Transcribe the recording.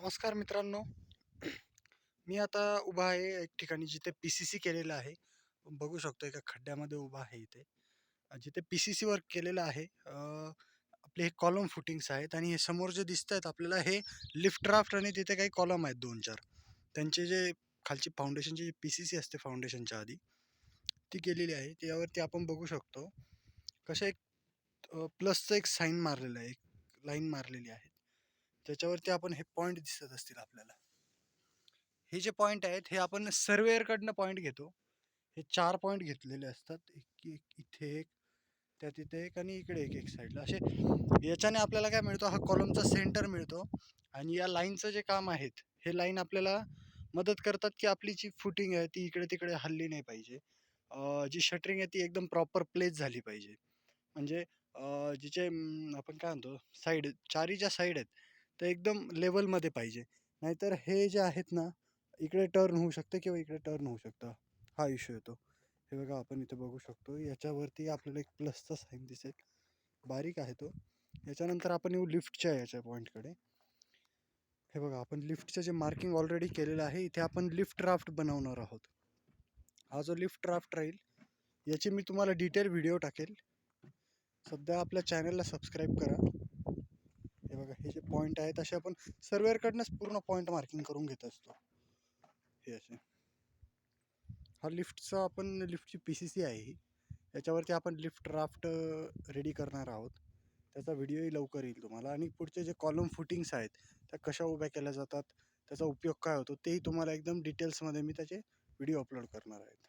नमस्कार मित्रांनो. मी आता उभा आहे एक ठिकाणी जिथे पी सी सी केलेलं आहे. बघू शकतो एका खड्ड्यामध्ये उभा आहे इथे. जिथे पी सी सी वर्क केलेलं आहे. आपले हे कॉलम फुटिंग्स आहेत आणि हे समोर जे दिसत आहेत आपल्याला हे लिफ्ट राफ्ट आणि तिथे काही कॉलम आहेत दोन चार. त्यांचे जे खालची फाउंडेशनची जी पी सी सी असते फाउंडेशनच्या आधी ती केलेली आहे. त्यावरती आपण बघू शकतो. कसं एक प्लसचं एक साईन मारलेलं आहे. एक लाईन मारलेली आहे. त्याच्यावरती आपण हे पॉईंट दिसत असतील आपल्याला. हे जे पॉईंट आहेत हे आपण सर्वेअरकडनं पॉईंट घेतो. हे चार पॉईंट घेतलेले असतात. एक एक इथे एक त्या तिथे एक आणि इकडे एक एक साईडला असे याच्याने आपल्याला काय मिळतो? हा कॉलमचा सेंटर मिळतो. आणि या लाईनचं जे काम आहेत हे लाईन आपल्याला मदत करतात की आपली जी फुटिंग आहे ती इकडे तिकडे हल्ली नाही पाहिजे. जी शटरिंग आहे ती एकदम प्रॉपर प्लेस झाली पाहिजे. म्हणजे जिचे आपण काय म्हणतो साईड चारी ज्या साईड आहेत. तर एकदम लेवलमध्ये पाहिजे. नाहीतर हे जे आहेत ना इकडे टर्न होऊ शकते किंवा इकडे टर्न होऊ शकतं. हा इश्यू येतो. हे बघा आपण इथे बघू शकतो. याच्यावरती आपल्याला एक प्लसचा साईन दिसेल. बारीक आहे तो. याच्यानंतर आपण येऊ लिफ्टच्या याच्या पॉईंटकडे हे बघा आपण लिफ्टचं जे मार्किंग ऑलरेडी केलेलं आहे इथे आपण लिफ्ट ड्राफ्ट बनवणार आहोत. हा जो लिफ्ट ड्राफ्ट राहील याची मी तुम्हाला डिटेल व्हिडिओ टाकेल. सध्या आपल्या चॅनलला सबस्क्राईब करा. बघा हे जे पॉईंट आहेत असे आपण सर्वेअरकडनंच पूर्ण पॉईंट मार्किंग करून घेत असतो. हे असे. हा लिफ्टचा आपण लिफ्टची पी सी सी आहे ही. याच्यावरती आपण लिफ्ट राफ्ट रेडी करणार आहोत. त्याचा व्हिडिओही लवकर येईल तुम्हाला. आणि पुढचे जे कॉलम फुटिंग्स आहेत त्या कशा उभ्या केल्या जातात त्याचा उपयोग काय होतो तेही तुम्हाला एकदम डिटेल्समध्ये मी त्याचे व्हिडिओ अपलोड करणार आहेत